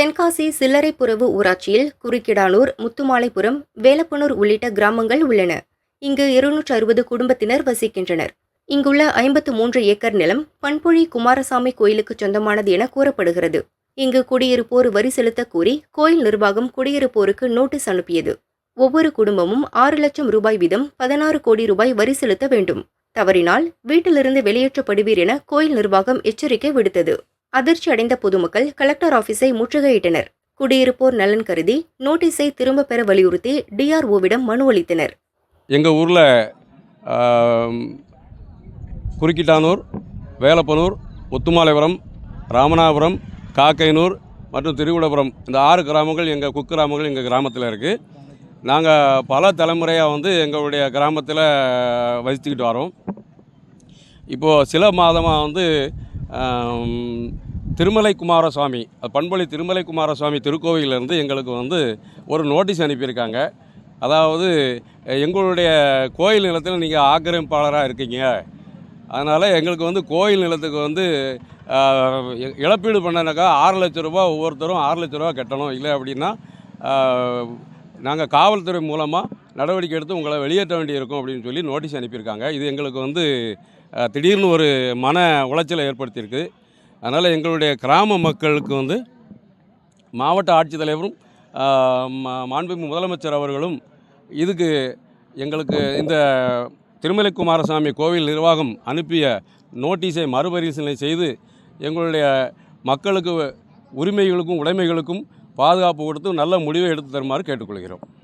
தென்காசி சில்லறைப்புறவு ஊராட்சியில் குறுக்கிடானூர் முத்துமாலைபுரம் வேலப்பனூர் உள்ளிட்ட கிராமங்கள் உள்ளன. இங்கு இருநூற்று அறுபது குடும்பத்தினர் வசிக்கின்றனர். இங்குள்ள ஐம்பத்து மூன்று ஏக்கர் நிலம் பண்புழி குமாரசாமி கோயிலுக்கு சொந்தமானது என கூறப்படுகிறது. இங்கு குடியிருப்போர் வரி செலுத்த கூறி கோயில் நிர்வாகம் குடியிருப்போருக்கு நோட்டீஸ் அனுப்பியது. ஒவ்வொரு குடும்பமும் ஆறு லட்சம் ரூபாய் வீதம் பதினாறு கோடி ரூபாய் வரி செலுத்த வேண்டும். தவறினால் வீட்டிலிருந்து வெளியேற்றப்படுவீர் என கோயில் நிர்வாகம் எச்சரிக்கை விடுத்தது. அதிர்ச்சி அடைந்த பொதுமக்கள் கலெக்டர் ஆபீஸை முற்றுகையிட்டனர். குடியிருப்போர் நலன் கருதி நோட்டீஸை திரும்பப் பெற வலியுறுத்தி டிஆர்ஓவிடம் மனு அளித்தனர். எங்கள் ஊரில் குறுக்கிட்டானூர் வேலப்பனூர் ஒத்துமாலைபுரம் ராமநாதபுரம் காக்கைனூர் மற்றும் திருவிடபுரம். இந்த ஆறு கிராமங்கள் எங்கள் குக்கிராமங்கள் எங்கள் கிராமத்தில் இருக்குது நாங்கள் பல தலைமுறையாக வந்து எங்களுடைய கிராமத்தில் வசித்துக்கிட்டு வரோம். இப்போது சில மாதமாக வந்து திருமலை குமாரசுவாமி பண்பொழி திருமலை குமாரசுவாமி திருக்கோவிலிருந்து எங்களுக்கு வந்து ஒரு நோட்டீஸ் அனுப்பியிருக்காங்க. அதாவது எங்களுடைய கோயில் நிலத்தில் நீங்கள் ஆக்கிரமிப்பாளராக இருக்கீங்க. அதனால் எங்களுக்கு வந்து கோயில் நிலத்துக்கு வந்து இழப்பீடு பண்ணனாக்கா ஆறு லட்ச ரூபா ஒவ்வொருத்தரும் ஆறு லட்ச ரூபா கட்டணும். இல்லை அப்படின்னா நாங்கள் காவல்துறை மூலமாக நடவடிக்கை எடுத்து உங்களை வெளியேற்ற வேண்டியிருக்கும் அப்படின்னு சொல்லி நோட்டீஸ் அனுப்பியிருக்காங்க. இது எங்களுக்கு வந்து திடீர்னு ஒரு மன உளைச்சலை ஏற்படுத்தியிருக்கு. அதனால் எங்களுடைய கிராம மக்களுக்கு வந்து மாவட்ட ஆட்சித்தலைவரும் மா- மாண்புமிகு முதலமைச்சர் அவர்களும் இதுக்கு எங்களுக்கு இந்த திருமலை குமாரசாமி கோவில் நிர்வாகம் அனுப்பிய நோட்டீஸை மறுபரிசீலனை செய்து எங்களுடைய மக்களுக்கு உரிமைகளுக்கும் உடைமைகளுக்கும் பாதுகாப்பு கொடுத்து நல்ல முடிவை எடுத்து தருமாறு கேட்டுக்கொள்கிறோம்.